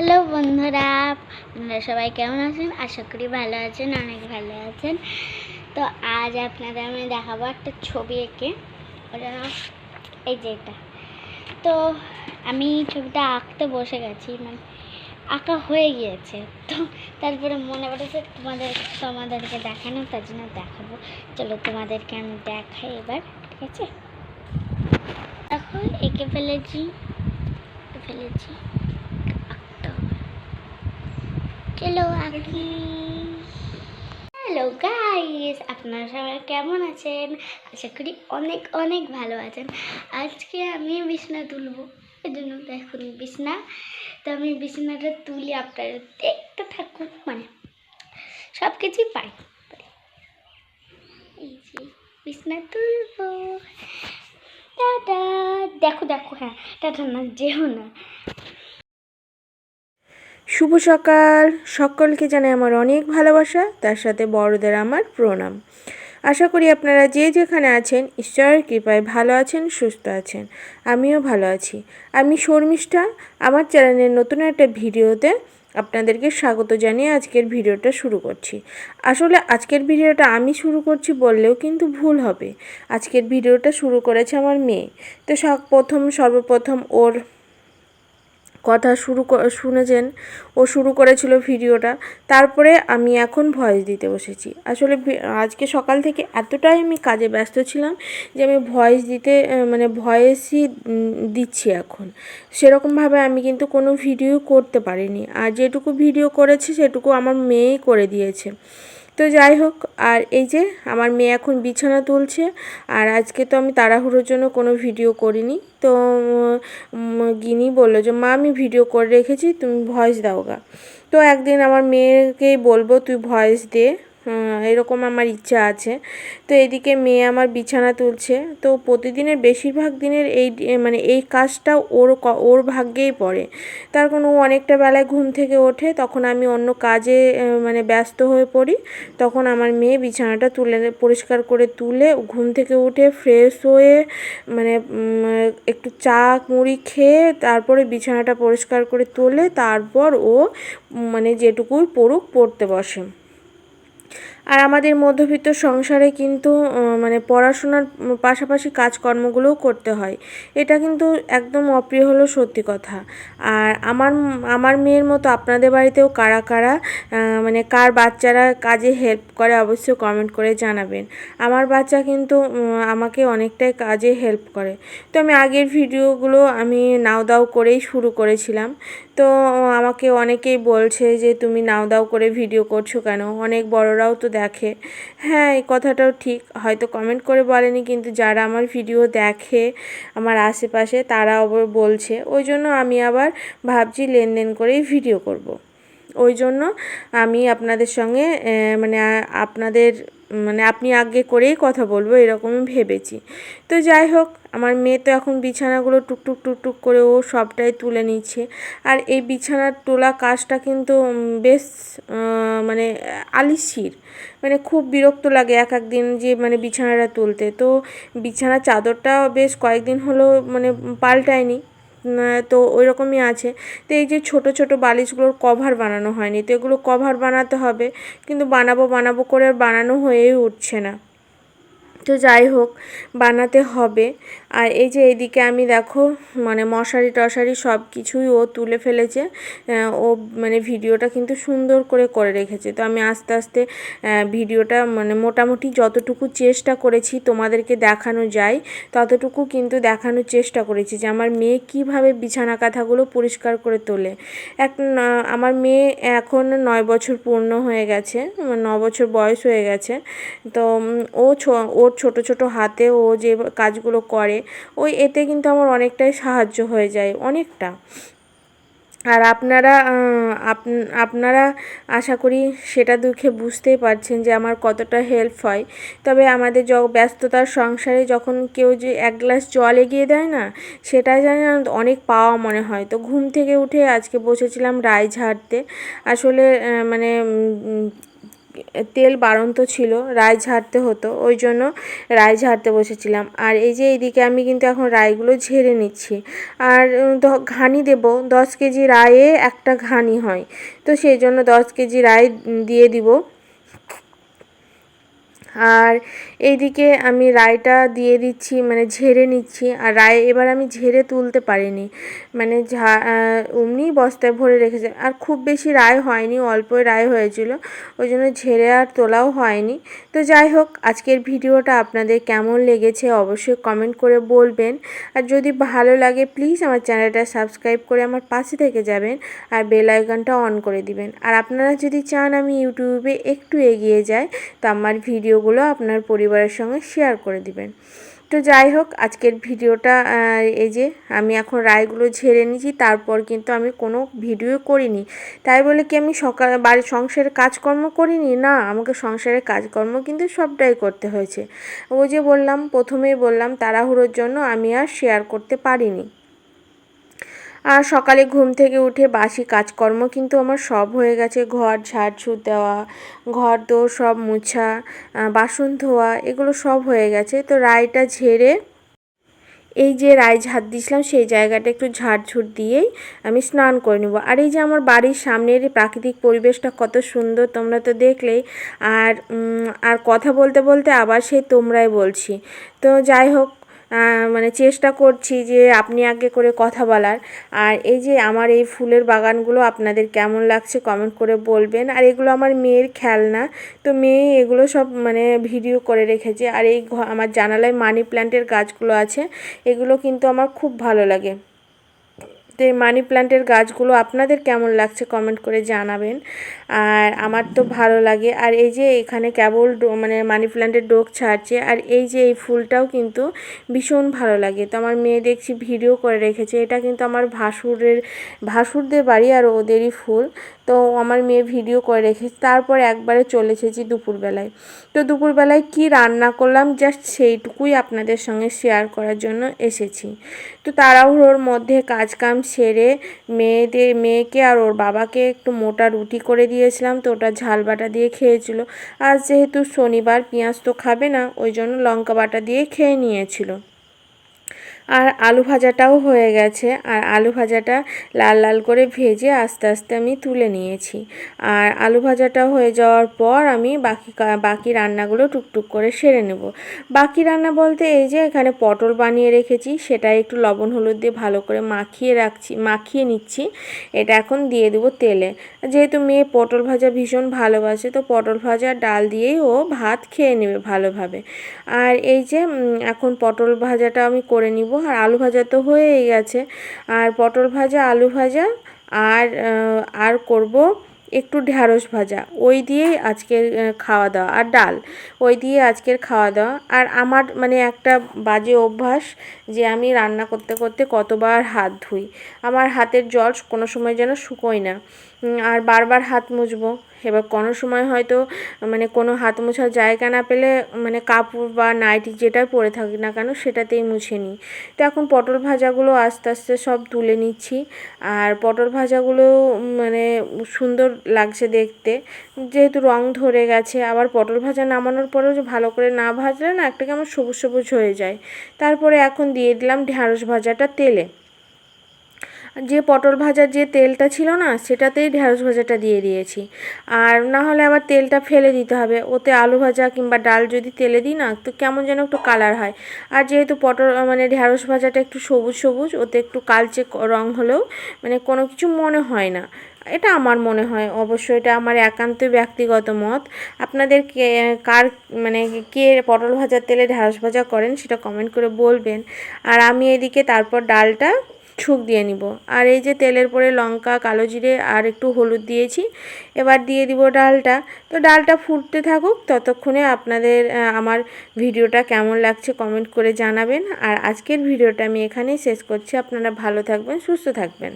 Hello বন্ধুরা, আপনারা সবাই কেমন আছেন? আশা করি ভালো আছেন, অনেক ভালো আছেন। তো আজ আপনাদের আমি দেখাবো একটা ছবি এঁকে। ওটা এই যে এটা। তো আমি ছবিটা আঁকতে বসে গেছি মানে আঁকা হয়ে গিয়েছে। তো তারপরে মনে পড়েছে, তোমাদের, তোমাদেরকে দেখানো, তার জন্য দেখাবো। চলো তোমাদেরকে আমি দেখাই এবার, ঠিক আছে? এখন এঁকে ফেলেছি ফেলেছি আঁকতে হবে চলো আঁকি হ্যালো গাইস আপনারা সবাই কেমন আছেন? আশা করি অনেক অনেক ভালো আছেন। আজকে আমি বিছনা তুলবো এই জন্য দেখুন বিছনা। তো আমি বিছনাটা তুলি আপনারা দেখতে থাকুন মানে সব কিছুই পাই। এই যে বিছনা তুলবো। টাটা। দেখো দেখো হ্যাঁ টাটা না, যেও না। শুভ সকাল। সকলকে জানাই আমার অনেক ভালোবাসা, তার সাথে বড়দের আমার প্রণাম। আশা করি আপনারা যে যেখানে আছেন, ঈশ্বরের কৃপায় ভালো আছেন, সুস্থ আছেন। আমিও ভালো আছি। আমি শর্মিষ্ঠা, আমার চ্যানেলের নতুন একটা ভিডিওতে আপনাদেরকে স্বাগত জানিয়ে আজকের ভিডিওটা শুরু করছি। আসলে আজকের ভিডিওটা আমি শুরু করছি বললেও কিন্তু ভুল হবে। আজকের ভিডিওটা শুরু করেছে আমার মেয়ে। তো প্রথম, সর্বপ্রথম ওর কথা শুরু শুনেছেন ও শুরু করেছিল ভিডিওটা। তারপরে আমি এখন ভয়েস দিতে বসেছি। আসলে আজকে সকাল থেকে এতটাই আমি কাজে ব্যস্ত ছিলাম যে আমি ভয়েস দিতে মানে ভয়েসই দিচ্ছি এখন। সেরকমভাবে আমি কিন্তু কোনো ভিডিও করতে পারিনি। আর যেটুকু ভিডিও করেছি সেটুকু আমার মেয়েই করে দিয়েছে। তো যাই হোক, আর এই যে আমার মেয়ে এখন বিছানা তুলছে, আর আজকে তো আমি তাড়াহুড়োর জন্য কোনো ভিডিও করিনি। তো গিনি বলল যে, মা, আমি ভিডিও করে রেখেছি, তুমি ভয়েস দাও গা তো একদিন আমার মেয়েকেই বলব, তুই ভয়েস দে। এরকম আমার ইচ্ছা আছে। তো এদিকে মেয়ে আমার বিছানা তুলছে। তো প্রতিদিনের বেশিরভাগ দিনের এই মানে এই কাজটা ওর ওর ভাগ্যেই পড়ে। তার কোনো অনেকটা বেলায় ঘুম থেকে ওঠে, তখন আমি অন্য কাজে মানে ব্যস্ত হয়ে পড়ি। তখন আমার মেয়ে বিছানাটা তুলে পরিষ্কার করে তুলে ঘুম থেকে উঠে ফ্রেশ হয়ে মানে একটু চা, মুড়ি খেয়ে তারপরে বিছানাটা পরিষ্কার করে তোলে তারপর ও মানে যেটুকুই পড়ুক পড়তে বসে। আর আমাদের মধ্যবিত্ত সংসারে কিন্তু মানে পড়াশোনার পাশাপাশি কাজকর্মগুলোও করতে হয়। এটা কিন্তু একদম অপ্রিয় হলো সত্যি কথা। আর আমার আমার মেয়ের মতো আপনাদের বাড়িতেও কারা কারা মানে কার বাচ্চারা কাজে হেল্প করে অবশ্যই কমেন্ট করে জানাবেন। আমার বাচ্চা কিন্তু আমাকে অনেকটাই কাজে হেল্প করে। তো আমি আগের ভিডিওগুলো আমি নাও দাও করেই শুরু করেছিলাম। তো আমাকে অনেকেই বলছে যে, তুমি নাও দাও করে ভিডিও করছ কেন? অনেক বড়রাও তো দেখে। হ্যাঁ এই কথাটাও ঠিক। হয়তো কমেন্ট করে বলেনি, কিন্তু যারা আমার ভিডিও দেখে আমার আশেপাশে, তারা আবার বলছে। ওই জন্য আমি আবার ভাবছি লেনদেন করেই ভিডিও করব। ওই জন্য আমি আপনাদের সঙ্গে মানে আপনাদের মানে আপনি আগে করেই কথা বলব, এরকমই ভেবেছি। তো যাই হোক, আমার মেয়ে তো এখন বিছানাগুলো টুকটুক টুকটুক করে ও সবটাই তুলে নিচ্ছে। আর এই বিছানার তোলা কাজটা কিন্তু বেশ মানে আলিশির মানে খুব বিরক্ত লাগে এক এক দিন যে মানে বিছানাটা তুলতে। তো বিছানার চাদরটা বেশ কয়েকদিন হলো মানে পাল্টায়নি। তো ওই রকমই আছে। তো এই যে ছোট ছোট বালিশগুলোর কভার বানানো হয়নি, তো এগুলো কভার বানাতে হবে, কিন্তু বানাবো বানাবো করে বানানো হয়েই উঠছে না। তো যাই হোক, বানাতে হবে। আর এই যে এইদিকে আমি দেখো মানে মশারি টশারি সব কিছুই ও তুলে ফেলেছে। ও মানে ভিডিওটা কিন্তু সুন্দর করে করে রেখেছে। তো আমি আস্তে আস্তে ভিডিওটা মানে মোটামুটি যতটুকু চেষ্টা করেছি তোমাদেরকে দেখানো যায়, ততটুকু কিন্তু দেখানোর চেষ্টা করেছি যে আমার মেয়ে কীভাবে বিছানা কাঁথাগুলো পরিষ্কার করে তোলে। এক আমার মেয়ে এখন নয় বছর পূর্ণ হয়ে গেছে ন বছর বয়স হয়ে গেছে। তো ও ওর ছোট ছোট হাতে ও যে কাজগুলো করে, ওই এতে কিন্তু আমার অনেকটাই সাহায্য হয়ে যায়, অনেকটা। আর আপনারা আপ- আপনারা আশা করি সেটা দুঃখে বুঝতেই পারছেন যে আমার কতটা হেল্প হয়। তবে আমাদের য, ব্যস্ততার সংসারে যখন কেউ যে এক গ্লাস জল এগিয়ে দেয় না সেটা যেন অনেক পাওয়া মনে হয়। তো ঘুম থেকে উঠে আজকে বসেছিলাম রায় ঝাড়তে আসলে মানে তেল বাড়ন্ত ছিল, রায় ঝাড়তে হতো, ওই জন্য রায় ঝাড়তে বসেছিলাম। আর এই যে এইদিকে আমি কিন্তু এখন রায়গুলো ঝেড়ে নিচ্ছি। আর ঘানি দেব, দশ কেজি রায়ে একটা ঘানি হয়। তো সেই জন্য দশ কেজি রায় দিয়ে দিব। আর এইদিকে আমি রায়টা দিয়ে দিচ্ছি মানে ঝেড়ে নিচ্ছি। আর রায় এবার আমি ঝেড়ে তুলতে পারিনি। মানে ঝা অমনি বস্তায় ভরে রেখেছে। আর খুব বেশি রায় হয়নি, অল্পই রায় হয়েছিল। ওই জন্য ঝেড়ে আর তোলাও হয়নি। তো যাই হোক, আজকের ভিডিওটা আপনাদের কেমন লেগেছে অবশ্যই কমেন্ট করে বলবেন। আর যদি ভালো লাগে, প্লিজ আমার চ্যানেলটা সাবস্ক্রাইব করে আমার পাশে থেকে যাবেন আর বেল আইকনটা অন করে দিবেন। আর আপনারা যদি চান আমি ইউটিউবে একটু এগিয়ে যাই, তো আমার ভিডিওগুলো আপনার পরিবারের সঙ্গে শেয়ার করে দিবেন। তো যাই হোক, আজকের ভিডিওটা এই যে আমি এখন রায়গুলো ঝেড়ে নিয়েছি, তারপর কিন্তু আমি কোনো ভিডিও করিনি। তাই বলে কি আমি সকাল, বাড়ির সংসারের কাজকর্ম করিনি? না, আমাকে সংসারের কাজকর্ম কিন্তু সবটাই করতে হয়েছে। ওই যে বললাম, প্রথমেই বললাম, তাড়াহুড়োর জন্য আমি আর শেয়ার করতে পারিনি। আর সকালে ঘুম থেকে উঠে বাসি কাজকর্ম কিন্তু আমার সব হয়ে গেছে। ঘর ঝাড়ঝুড় দেওয়া, ঘর দোর সব মোছা বাসন ধোয়া, এগুলো সব হয়ে গেছে। তো রায়টা ঝেড়ে এই যে রায় ঝাড় দিয়েছিলাম, সেই জায়গাটা একটু ঝাড়ঝুড় দিয়েই আমি স্নান করে নেব। আর এই যে আমার বাড়ির সামনের প্রাকৃতিক পরিবেশটা কত সুন্দর তোমরা তো দেখলেই। আর আর কথা বলতে বলতে আবার সেই তোমরাই বলছি। তো যাই হোক মানে চেষ্টা করছি যে আপনি আগে করে কথা বলার। আর এই যে আমার এই ফুলের বাগানগুলো আপনাদের কেমন লাগছে কমেন্ট করে বলবেন। আর এগুলো আমার মেয়ের খেলনা, তো মেয়ে এগুলো সব মানে ভিডিও করে রেখেছে। আর এই আমার জানালায় মানি প্ল্যান্টের গাছগুলো আছে, এগুলো কিন্তু আমার খুব ভালো লাগে। এই মানি প্ল্যান্টের গাছগুলো আপনাদের কেমন লাগছে কমেন্ট করে জানাবেন। আর আমার তো ভালো লাগে। আর এই যে এখানে কেবল মানে মানি প্ল্যান্টের ডোক ছাড়ছে। আর এই যে এই ফুলটাও কিন্তু ভীষণ ভালো লাগে। তো আমার মেয়ে দেখছি ভিডিও করে রেখেছে। এটা কিন্তু আমার ভাসুরের ভাসুরদের বাড়ি আর ওদেরই ফুল। তো আমার মেয়ে ভিডিও করে রেখেছে, তারপর একবারে চলে এসেছি দুপুরবেলায়। তো দুপুরবেলায় কি রান্না করলাম জাস্ট সেইটুকুই আপনাদের সঙ্গে শেয়ার করার জন্য এসেছি। তো তাড়াহুড়োর মধ্যে কাজ কাম সেরে মেয়েদের, মেয়েকে আর ওর বাবাকে একটু মোটা রুটি করে দিয়েছিলাম, তো ওটা ঝাল বাটা দিয়ে খেয়েছিল। আজ যেহেতু শনিবার, পেঁয়াজ তো খাবে না, ওই জন্য লঙ্কা বাটা দিয়ে খেয়ে নিয়েছিল। আর আলু ভাজাটাও হয়ে গেছে। আর আলু ভাজাটা লাল লাল করে ভেজে আস্তে আস্তে আমি তুলে নিয়েছি। আর আলু ভাজাটা হয়ে যাওয়ার পর আমি বাকি বাকি রান্নাগুলো টুকটুক করে সেরে নেব। বাকি রান্না বলতে এই যে এখানে পটল বানিয়ে রেখেছি সেটা একটু লবণ, হলুদ দিয়ে ভালো করে মাখিয়ে রাখছি, মাখিয়ে নিচ্ছি। এটা এখন দিয়ে দেবো তেলে। যেহেতু মেয়ে পটল ভাজা ভীষণ ভালোবাসে, তো পটল ভাজা ডাল দিয়েই ও ভাত খেয়ে নেবে ভালোভাবে। আর এই যে এখন পটল ভাজাটা আমি করে নিব। আর আলু ভাজা তো হয়েই গেছে। আর পটল ভাজা, আলু ভাজা আর আর করব একটু ঢ্যাঁড়স ভাজা। ওই দিয়েই আজকের খাওয়া দাওয়া আর ডাল, ওই দিয়ে আজকের খাওয়া দাওয়া আর আমার মানে একটা বাজে অভ্যাস যে আমি রান্না করতে করতে কতবার হাত ধুই। আমার হাতের জল কোনো সময় যেন শুকোয় না। আর বারবার হাত মুছবো। এবার কোনো সময় হয়তো মানে কোনো হাত মোছার জায়গা না পেলে মানে কাপড় বা নাইটি যেটাই পরে থাকি না কেন, সেটাতেই মুছে নিই। তো এখন পটল ভাজাগুলো আস্তে আস্তে সব তুলে নিচ্ছি। আর পটল ভাজাগুলো মানে সুন্দর লাগছে দেখতে। যেহেতু রং ধরে গেছে, আবার পটল ভাজা নামানোর পরেও যে ভালো করে না ভাজলে না, একটা কেমন সবুজ সবুজ হয়ে যায়। তারপরে এখন দিয়ে দিলাম ঢ্যাঁড়স ভাজাটা তেলে। যে পটল ভাজার যে তেলটা ছিল না, সেটাতেই ঢ্যাঁড়স ভাজাটা দিয়ে দিয়েছি। আর না হলে আবার তেলটা ফেলে দিতে হবে। ওতে আলু ভাজা কিংবা ডাল যদি তেলে দিই না, তো কেমন যেন একটু কালার হয়। আর যেহেতু পটল মানে ঢ্যাঁড়স ভাজাটা একটু সবুজ সবুজ, ওতে একটু কালচে রং হলেও মানে কোনো কিছু মনে হয় না। এটা আমার মনে হয়। অবশ্য এটা আমার একান্ত ব্যক্তিগত মত। আপনাদের কে, কার মানে কে পটল ভাজার তেলে ঢ্যাঁড়স ভাজা করেন, সেটা কমেন্ট করে বলবেন। আর আমি এদিকে তারপর ডালটা ছুক দিয়ে নিব। আর এই যে তেলের পরে লঙ্কা, কালো জিরে আর একটু হলুদ দিয়েছি, এবার দিয়ে দিব ডালটা। তো ডালটা ফুটতে থাকুক, ততক্ষণে আপনাদের আমার ভিডিওটা কেমন লাগছে কমেন্ট করে জানাবেন। আর আজকের ভিডিওটা আমি এখানেই শেষ করছি। আপনারা ভালো থাকবেন, সুস্থ থাকবেন।